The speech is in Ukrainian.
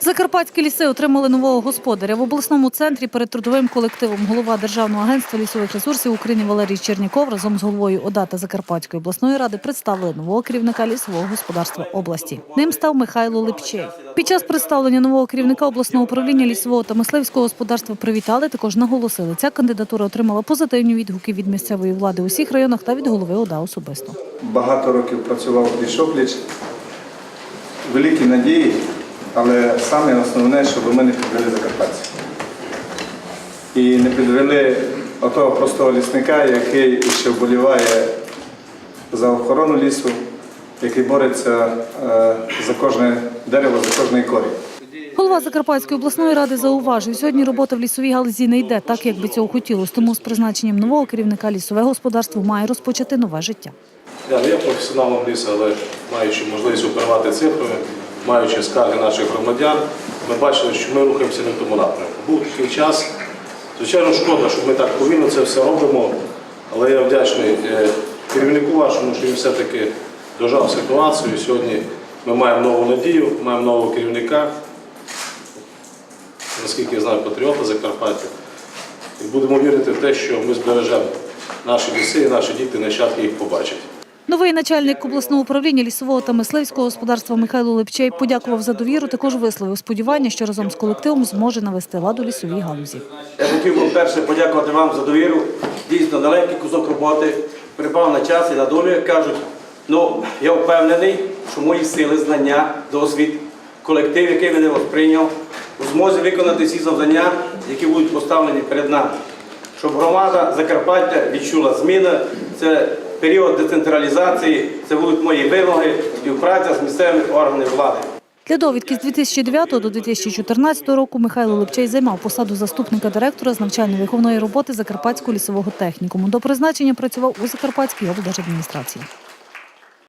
Закарпатські ліси отримали нового господаря. В обласному центрі перед трудовим колективом голова Державного агентства лісових ресурсів України Валерій Черняков разом з головою ОДА та Закарпатської обласної ради представили нового керівника лісового господарства області. Ним став Михайло Липчей. Під час представлення нового керівника обласного управління лісового та мисливського господарства привітали. Також наголосили, ця кандидатура отримала позитивні відгуки від місцевої влади у всіх районах та від голови ОДА особисто. Багато років працював пліч-опліч, великі надії, але саме основне, щоб ми не підвели закарпатців. І не підвели отого простого лісника, який ще вболіває за охорону лісу, який бореться е, за кожне дерево, за кожний корінь. Голова Закарпатської обласної ради зауважив, сьогодні робота в лісовій галузі не йде так, як би цього хотілося. Тому з призначенням нового керівника лісове господарство має розпочати нове життя. Я не є професіоналом лісу, але маючи можливість оперувати цифрами, маючи скарги наших громадян, ми бачили, що ми рухаємося не в тому напрямку. Був такий час. Звичайно, шкода, що ми так повільно це все робимо, але я вдячний е, керівнику вашому, що він все-таки дожав ситуацію. Сьогодні ми маємо нову надію, маємо нового керівника, наскільки я знаю, патріота Закарпаття. І будемо вірити в те, що ми збережемо наші ліси і наші діти, нащадки їх побачать. Новий начальник обласного управління лісового та мисливського господарства Михайло Липчей подякував за довіру. Також висловив сподівання, що разом з колективом зможе навести ладу лісовій галузі. Я хотів би перше подякувати вам за довіру. Дійсно, далекий кусок роботи припав на час і на долю, як кажуть. Ну, я впевнений, що мої сили, знання, досвід, колектив, який мене прийняв, у змозі виконати всі завдання, які будуть поставлені перед нами. Щоб громада Закарпаття відчула зміни, це період децентралізації, це будуть мої вимоги, співпраця з місцевими органами влади. Для довідки з 2009 до 2014 року Михайло Лепчей займав посаду заступника директора з навчально-виховної роботи Закарпатського лісового технікуму. До призначення працював у Закарпатській облдержадміністрації.